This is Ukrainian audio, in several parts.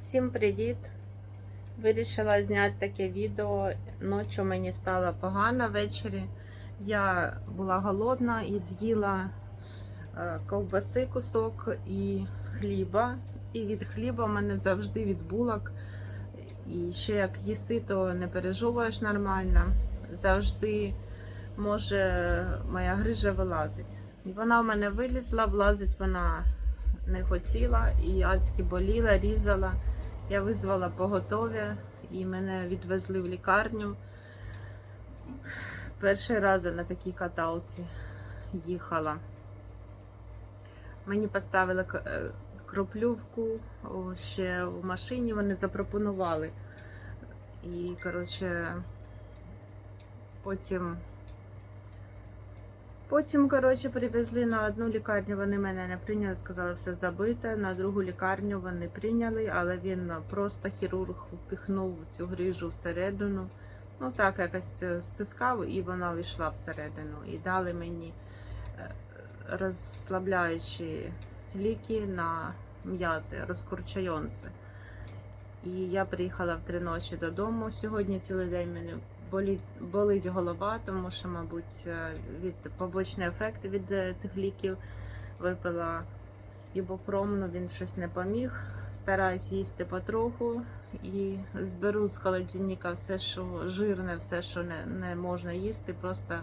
Всім привіт! Вирішила зняти таке відео. Ночі мені стало погано ввечері. Я була голодна і з'їла е, ковбаси кусок і хліба. І від хліба в мене завжди від булок. І ще як їси, то не пережовуєш нормально. Завжди може моя грижа вилазить. І вона в мене вилізла, влазить вона не хотіла і адськи боліла, різала. Я визвала поготові і мене відвезли в лікарню. Перший раз на такій каталці їхала. Мені поставили е, кроплювку ще в машині, вони запропонували. І, коротше, потім Потім, коротше, привезли на одну лікарню, вони мене не прийняли, сказали, все забите. На другу лікарню вони прийняли, але він просто хірург впіхнув цю грижу всередину. Ну так, якось е, стискав, і вона війшла всередину. І дали мені е, розслабляючі ліки на м'язи, розкурчайонці. І я приїхала в три ночі додому. Сьогодні цілий день мене болить, болить голова, тому що, мабуть, е, від побочні ефекти від е, тих ліків випила ібупром, ну він щось не поміг. Стараюсь їсти потроху і зберу з холодильника все, що жирне, все, що не, не можна їсти, просто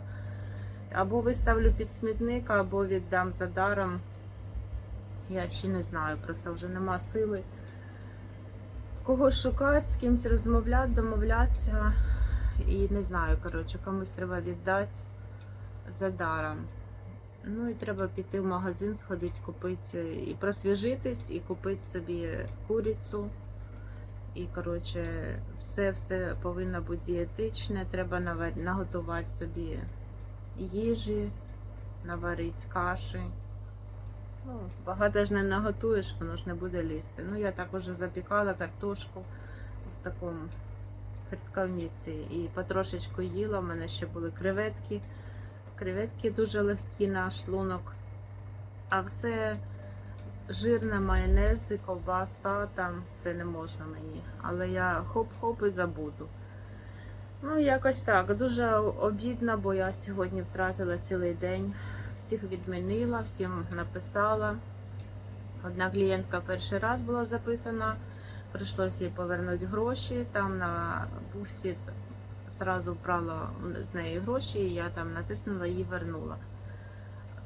або виставлю під смітник, або віддам за даром. Я ще не знаю, просто вже нема сили. Кого шукати, з кимось розмовляти, домовлятися. І не знаю, коротше, комусь треба віддати за даром. Ну і треба піти в магазин, сходити, купити і просвіжитись, і купити собі курицю. І, коротше, все все повинно бути дієтичне. Треба наготувати собі їжі, наварити каші. Ну, багато ж не наготуєш, воно ж не буде лізти. Ну, я так уже запікала картошку в такому хребтковниці і потрошечку їла. У мене ще були креветки. Креветки дуже легкі на шлунок. А все жирне, майонези, ковбаса там це не можна мені. Але я хоп-хоп і забуду. Ну, якось так. Дуже обідно, бо я сьогодні втратила цілий день. Всіх відмінила, всім написала. Одна клієнтка перший раз була записана. Прийшлося їй повернути гроші. Там на бусі зразу брала з неї гроші, і я там натиснула і вернула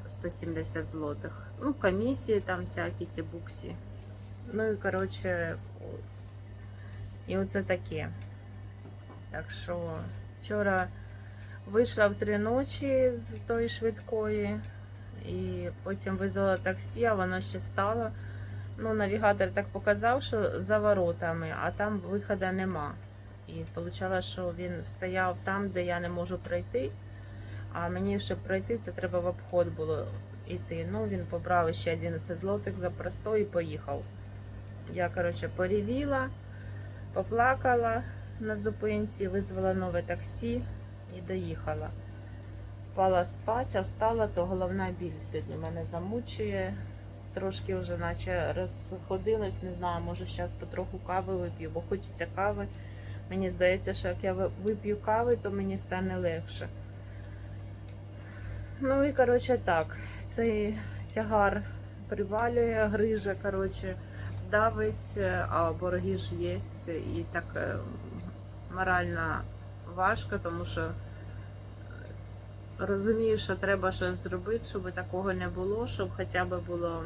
170 злотих. Ну, комісії там всякі ті буксі. Ну і коротше, і оце таке. Так що вчора вийшла в три ночі з тої швидкої, і потім визвала таксі, а воно ще стало. Ну, навігатор так показав, що за воротами, а там виходу нема. І вийшло, що він стояв там, де я не можу пройти. А мені, щоб пройти, це треба в обход було йти. Ну, він побрав ще 11 злотих за простой і поїхав. Я, коротше, порівіла, поплакала на зупинці, визвала нове таксі і доїхала. Впала спати, а встала, то головна біль сьогодні мене замучує трошки вже наче розходилась, не знаю, може зараз потроху кави вип'ю, бо хочеться кави. Мені здається, що як я вип'ю кави, то мені стане легше. Ну і коротше так, цей тягар привалює, гриже, коротше, давить, а борги ж є. І так е, морально важко, тому що розумію, що треба щось зробити, щоб такого не було, щоб хоча б було.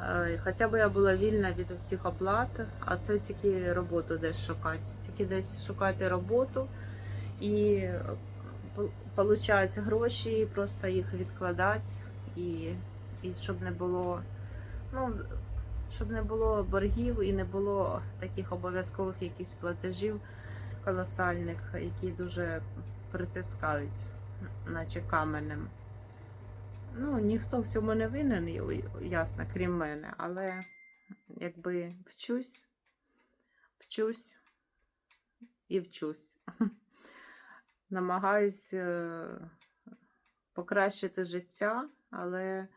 е, Хоча б я була вільна від всіх оплат, а це тільки роботу десь шукати. Тільки десь шукати роботу і отримати гроші, просто їх відкладати, і, і щоб не було, ну, щоб не було боргів і не було таких обов'язкових якихось платежів колосальних, які дуже притискають, наче каменем. Ну, ніхто в цьому не винен, ясно, крім мене, але якби вчусь, вчусь і вчусь. Намагаюсь е, покращити життя, але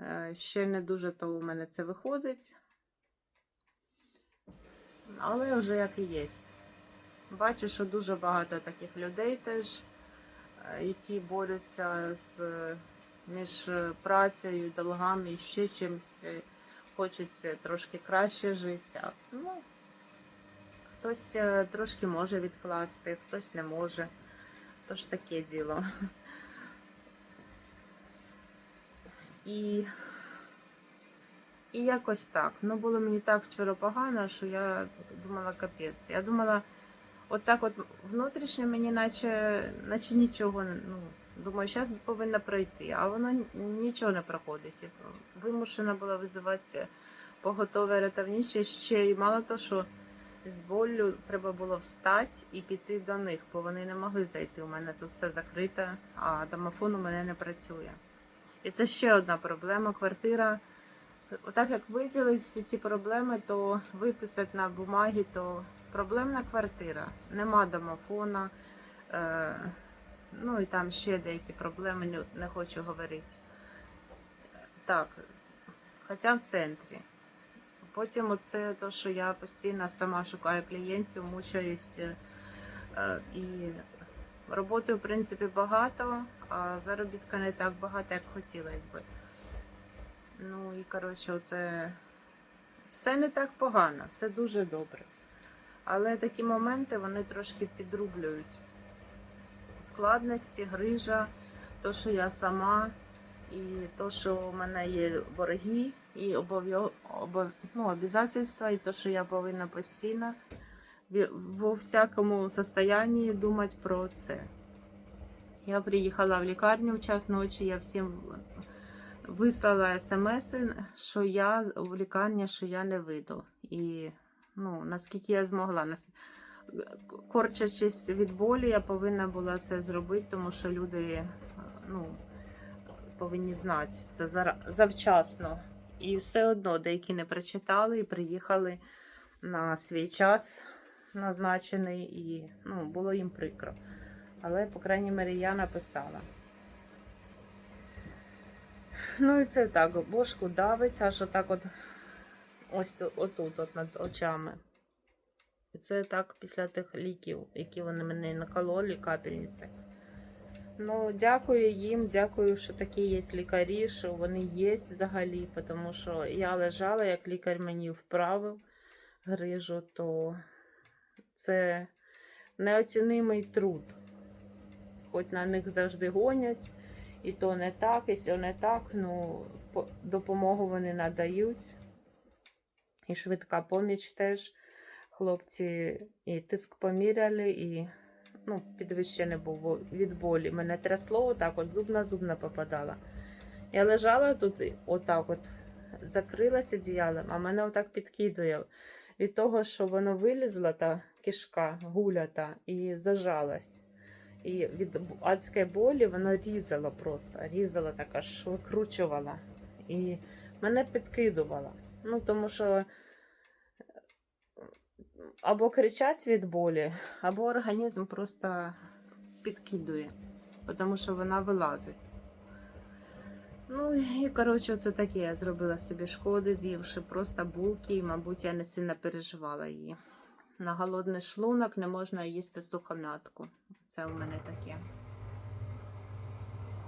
е, ще не дуже то у мене це виходить. але вже як і є. Бачу, що дуже багато таких людей теж, е, які борються з, е, між працею, долгами і ще чимось. е, Хочуть трошки краще життя. Ну, хтось трошки може відкласти, хтось не може. Тож таке діло. І, і якось так. Ну, було мені так вчора погано, що я думала капець. Я думала, от так от внутрішньо мені наче, наче нічого, ну, думаю, зараз повинна пройти, а воно нічого не проходить. І Вимушена була визивати поготове рятівниче ще й мало того, що з болю треба було встати і піти до них, бо вони не могли зайти. У мене тут все закрите, а домофон у мене не працює. І це ще одна проблема. Квартира. Отак як виділили всі ці проблеми, то виписати на бумагі, то проблемна квартира. Нема домофона. Е, ну і там ще деякі проблеми, не, не хочу говорити. Так, хоча в центрі. Потім оце те, що я постійно сама шукаю клієнтів, мучаюсь. е, І роботи, в принципі, багато, а заробітка не так багато, як хотілося би. Ну і коротше, оце все не так погано, все дуже добре. Але такі моменти вони трошки підрублюють складності, грижа, то, що я сама, і то, що у мене є борги, і обов'я- обов... ну, і то, що я повинна постійно во всякому состоянні думати про це. Я приїхала в лікарню в час ночі, я всім вислала смс, що я в лікарні, що я не вийду. І ну, наскільки я змогла. Корчачись від болі, я повинна була це зробити, тому що люди е, ну, повинні знати це завчасно. І все одно деякі не прочитали і приїхали на свій час назначений, і ну, було їм прикро. Але, по крайній мірі, я написала. Ну і це так, бошку давить, аж отак от ось отут, от над очами. І це так після тих ліків, які вони мене накололи, капельниці. Ну, дякую їм, дякую, що такі є лікарі, що вони є взагалі, тому що я лежала, як лікар мені вправив грижу, то це неоцінимий труд. Хоч на них завжди гонять, і то не так, і сьо не так, ну допомогу вони надають. І швидка поміч теж. Хлопці і тиск поміряли, і ну, підвищений був від болі. Мене трясло, отак от зуб на зуб не попадала. Я лежала тут, отак от закрилася одіялом, а мене отак підкидує. Від того, що воно вилізла, та кишка гулята, і зажалась. І від адської болі воно різало просто, різало так аж викручувало. І мене підкидувало. Ну, тому що або кричать від болі, або організм просто підкидує, тому що вона вилазить. Ну і коротше, це таке. Я зробила собі шкоди, з'ївши просто булки, і, мабуть, я не сильно переживала її. На голодний шлунок не можна їсти сухомятку. Це у мене таке.